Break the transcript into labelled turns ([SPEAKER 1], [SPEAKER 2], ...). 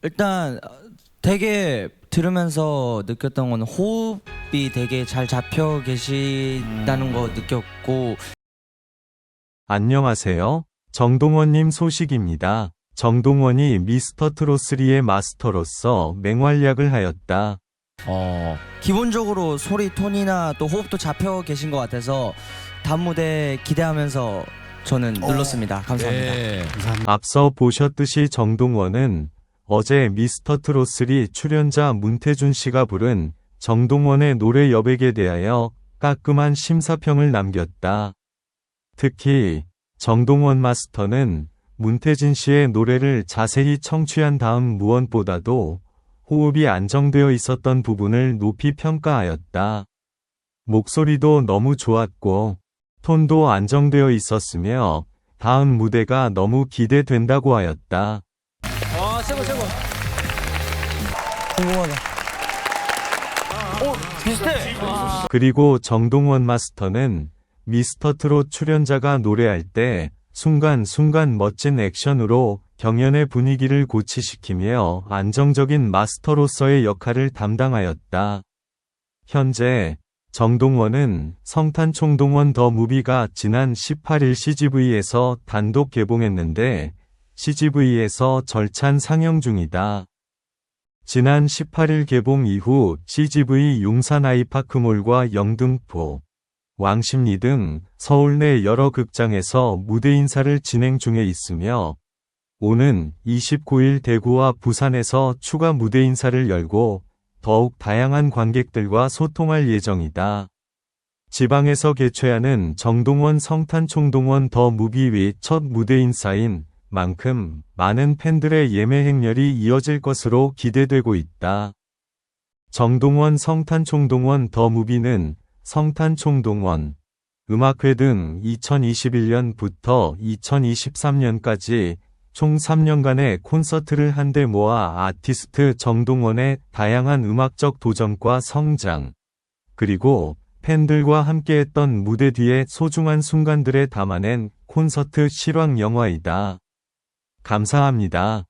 [SPEAKER 1] 일단 어, 되게 들으면서 느꼈던 건 호흡이 되게 잘 잡혀 계시다는 거 느꼈고
[SPEAKER 2] 안녕하세요. 정동원님 소식입니다. 정동원이 미스터 트롯3의 마스터로서 맹활약을 하였다.
[SPEAKER 3] 어,
[SPEAKER 1] 기본적으로 소리 톤이나 또 호흡도 잡혀 계신 것 같아서 다음 무대 기대하면서 저는 눌렀습니다. 감사합니다.
[SPEAKER 3] 네.
[SPEAKER 2] 앞서 보셨듯이 정동원은 어제 미스터 트롯3 출연자 문태준 씨가 부른 정동원의 노래 여백에 대하여 깔끔한 심사평을 남겼다. 특히 정동원 마스터는 문태진 씨의 노래를 자세히 청취한 다음 무언보다도 호흡이 안정되어 있었던 부분을 높이 평가하였다. 목소리도 너무 좋았고 톤도 안정되어 있었으며 다음 무대가 너무 기대된다고 하였다.
[SPEAKER 1] 궁금하다. 어 비슷해.
[SPEAKER 2] 그리고 정동원 마스터는 미스터 트롯 출연자가 노래할 때 순간순간 멋진 액션으로 경연의 분위기를 고치시키며 안정적인 마스터로서의 역할을 담당하였다. 현재 정동원은 성탄 총동원 더 무비가 지난 18일 CGV에서 단독 개봉했는데 CGV에서 절찬 상영 중이다. 지난 18일 개봉 이후 CGV 용산 아이파크몰과 영등포, 왕십리 등 서울 내 여러 극장에서 무대 인사를 진행 중에 있으며 오는 29일 대구와 부산에서 추가 무대 인사를 열고 더욱 다양한 관객들과 소통할 예정이다. 지방에서 개최하는 정동원 성탄 총동원 더 무비 위 첫 무대 인사인 만큼 많은 팬들의 예매 행렬이 이어질 것으로 기대되고 있다. 정동원 성탄 총동원 더 무비는 성탄 총동원, 음악회 등 2021년부터 2023년까지 총 3년간의 콘서트를 한데 모아 아티스트 정동원의 다양한 음악적 도전과 성장, 그리고 팬들과 함께했던 무대 뒤의 소중한 순간들에 담아낸 콘서트 실황 영화이다. 감사합니다.